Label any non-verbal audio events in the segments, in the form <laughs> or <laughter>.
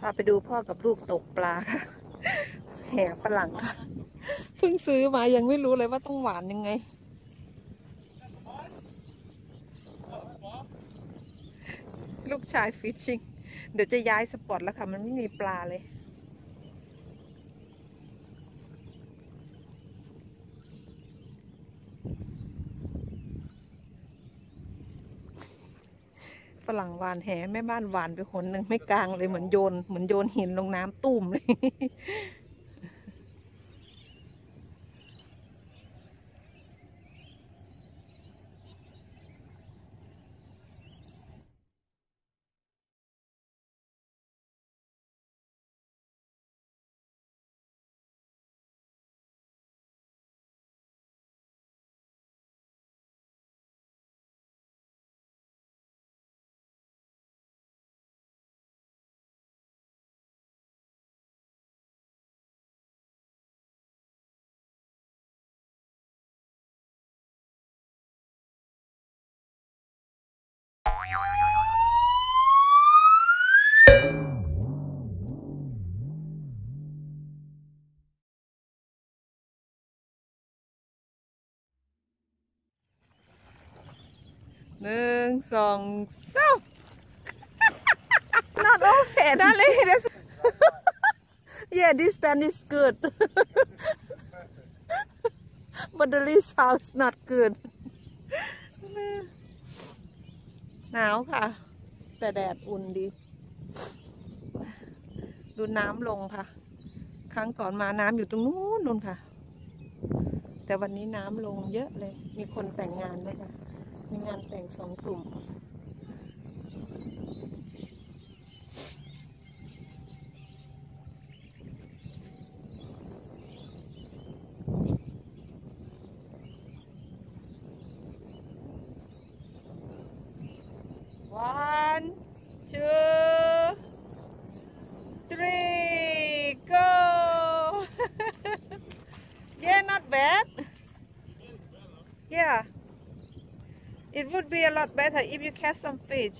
พาไปดูพ่อกับลูกตกปลาแห่ฝรั่งเพิ่งซื้อมายังไม่รู้เลยว่าต้องหวานยังไง ลูกชายฟิชชิงเดี๋ยวจะย้ายสปอตแล้วค่ะ มันไม่มีปลาเลย รั่งหวานแหแม่บ้านหวานไปคนหนึ่งไม่กลางเลยเหมือนโยนเหมือนโยนหินลงน้ำตุ่มเลย หนึ่งสองสาม not okay darling That's yeah this stand is good but the leaf sound is not good หนาวค่ะ แต่แดดอุ่นดี ดูน้ำลงค่ะ ครั้งก่อนมาน้ำอยู่ตรงนู้นนู่นค่ะ แต่วันนี้น้ำลงเยอะเลย มีคนแต่งงานด้วยค่ะ มีงานแต่งสองกลุ่ม It would be a lot better if you catch some fish.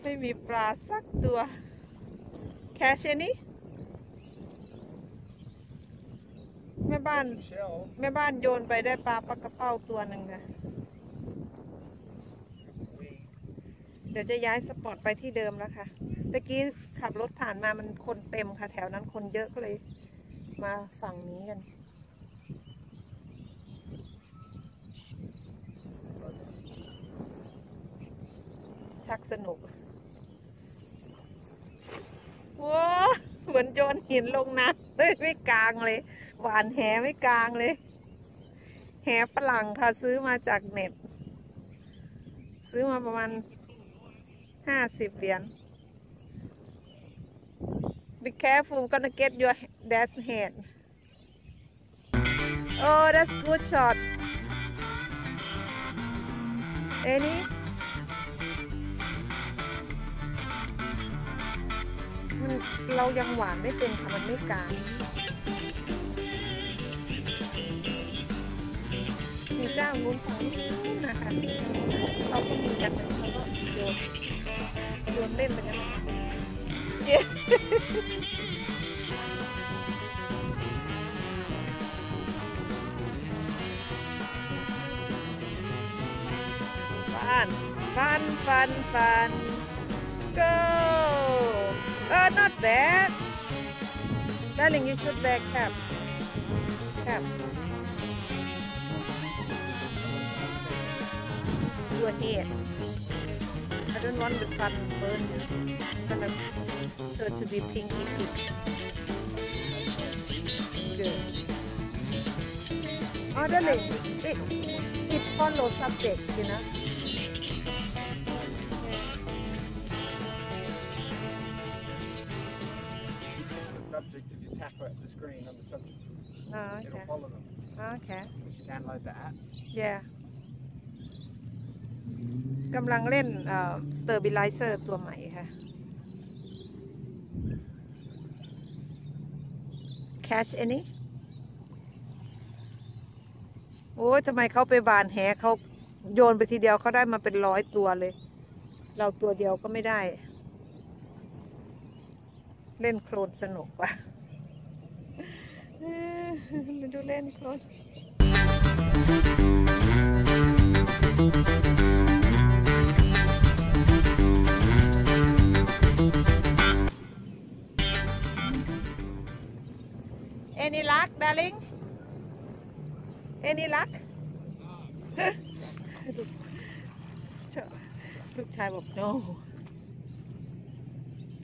"ไ<laughs> ม่มีปลาสักตัว Catch any บ้าน แม่บ้านโยนไปได้ปลาปลากระเป้าตัวหนึ่งค่ะ เดี๋ยวจะย้ายสปอตไปที่เดิมแล้วค่ะตะกี้ขับรถผ่านมามันคนเต็มค่ะ แถวนั้นคนเยอะก็เลย มาฝั่งนี้กันชักสนุกว้าเหมือนโยนหินลงน้ำเลยไม่กลางเลย หวานแหไม่กลางเลย แหฝรั่งค่ะซื้อมาจากเน็ต ซื้อมาประมาณห้าสิบเหรียญ Be careful gonna get your dad's head Oh that's good shot Any มันเรายังหวานไม่เป็นค่ะมันไม่กลาง มีเจ้านู้นของนู้นะคะเราก็มีกันเขาก็โยนโยนเล่นไปกันเย้ฟันฟันฟันฟัน go oh not bad darling you should wear cap cap your head. I don't want the sun burn you. It's gonna turn to be pinky pink. Good. Oh, darling, it, it follows subject, you know. The subject, if you tap at the screen on the subject, Oh, it'll follow them. Oh, okay. Once you download the app, Yeah. กำลังเล่นสเตอ่อ stabilizer ตัวใหม่ค่ะ catch any โอ้ยทำไมเขาไปบานแหเขาโยนไปทีเดียวเขาได้มาเป็นร้อยตัวเลย เราตัวเดียวก็ไม่ได้ เล่นโคลนสนุกว่ะดูเล่นโคลน Any luck darling Any luck เจ้าลูกชายบอก no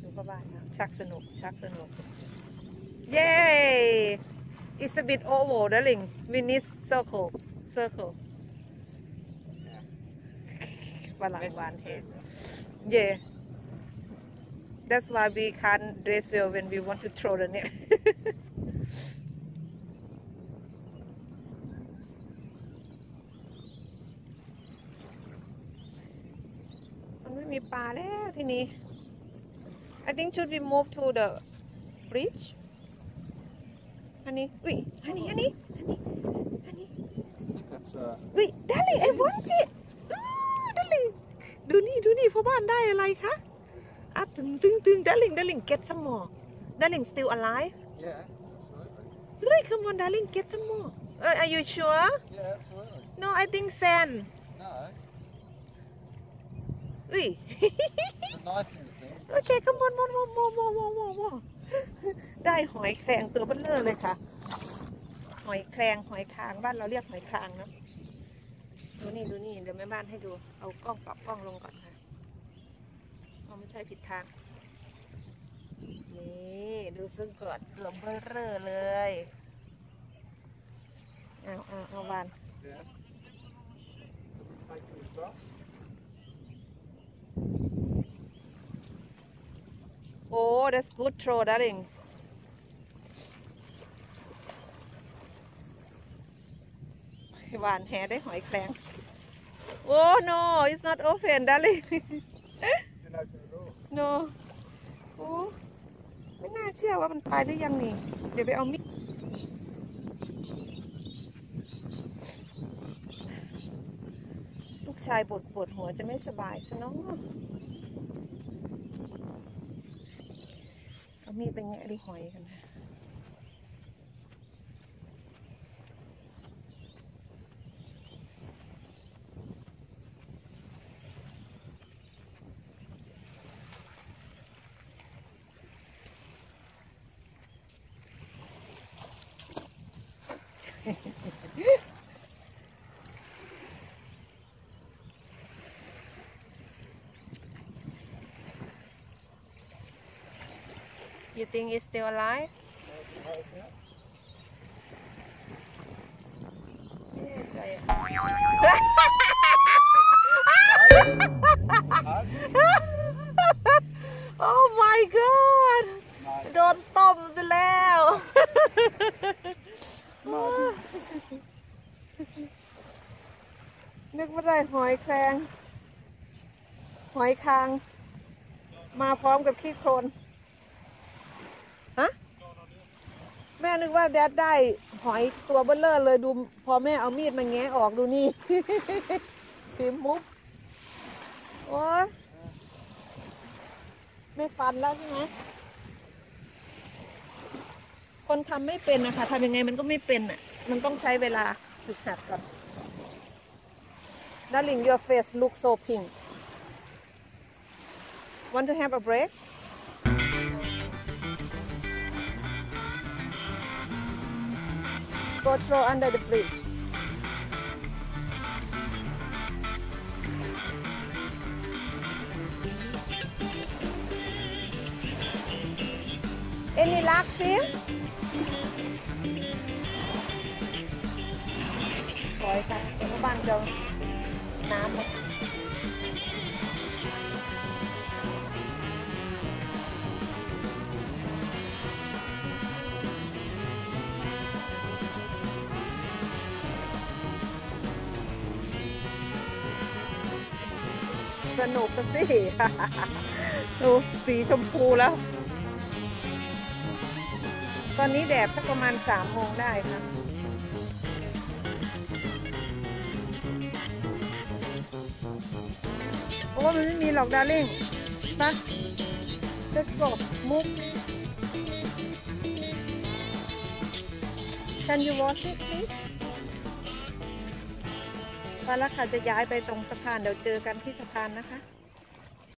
ดูพ่อบ้านนะชักสนุก ชักสนุก เย้ it's a bit oval darling we need circle circle <laughs> ฝรั่งหวานเท yeah that's why we can't dress well when we want to throw the net <laughs> มันไม่มีปลาแล้วทีนี้ I think should we move to the bridge อันนี้อุ้ยอันนี้อันนี้อันนี้อันนี้ That's uh, อุ้ย darling I want it อ้าว darling ดูนี่ดูนี่พ่อบ้านได้อะไรคะอะตึงตึงตึง darling darling get some more darling still alive yeah, absolutely. เฮ้ย come on darling get some more เออ are you sure Yeah, absolutely. no I think sand No, อุ้ย the knife in the thing. โอเค come on more more more more more more more ได้หอยแครงตัวเบลเลอร์เลยค่ะ หอยแครงหอยคางบ้านเราเรียกหอยคางเนอะดูนี่ดูนี่เดี๋ยวแม่บ้านให้ดูเอากล้องปรับกล้องลงก่อนค่ะเอาไม่ใช่ผิดทางนี่ดูซึ่งเกิดตัวเบลเลอร์เลยเอาเอาเอาวาน Yeah. that's good throw darling หวานแหได้หอยแครงโอ้ no it's not open darling no โอ้ไม่น่าเชื่อว่ามันตายหรือยังนี่ เดี๋ยวไปเอามีดลูกชายปวดปวดหัวจะไม่สบายซะน้องเอา มีดไปแงะดูหอยกันนะ You think it's still alive? Oh my god โดนต้มซะแล้ว นึกว่าได้หอยแครง หอยคาง มาพร้อมกับขี้โคลน ฮะ แม่นึกว่าแดดได้หอยตัวเบลเลอร์เลยดู พอแม่เอามีดมาแงะออกดูนี่ พิมพ์มุกโอ้ยไม่ฟันแล้วใช่ไหมคนทำไม่เป็นนะคะทำยังไงมันก็ไม่เป็นอะ มันต้องใช้เวลาฝึกหัดก่อน Darling your face looks so pink Want to have a break Go throw under the bridge Any luck, Phil? ปล่อยค่ะเดี๋ยวบ้านจะน้ำ สนุกก็สิ ดูสีชมพูแล้ว ตอนนี้แดดสักประมาณสามโมงได้ค่ะเพราะว่ามันไม่มีหรอกดาริ่งปะ let's go move can you wash it please แล้วค่ะจะย้ายไปตรงสะพานเดี๋ยวเจอกันที่สะพานนะคะ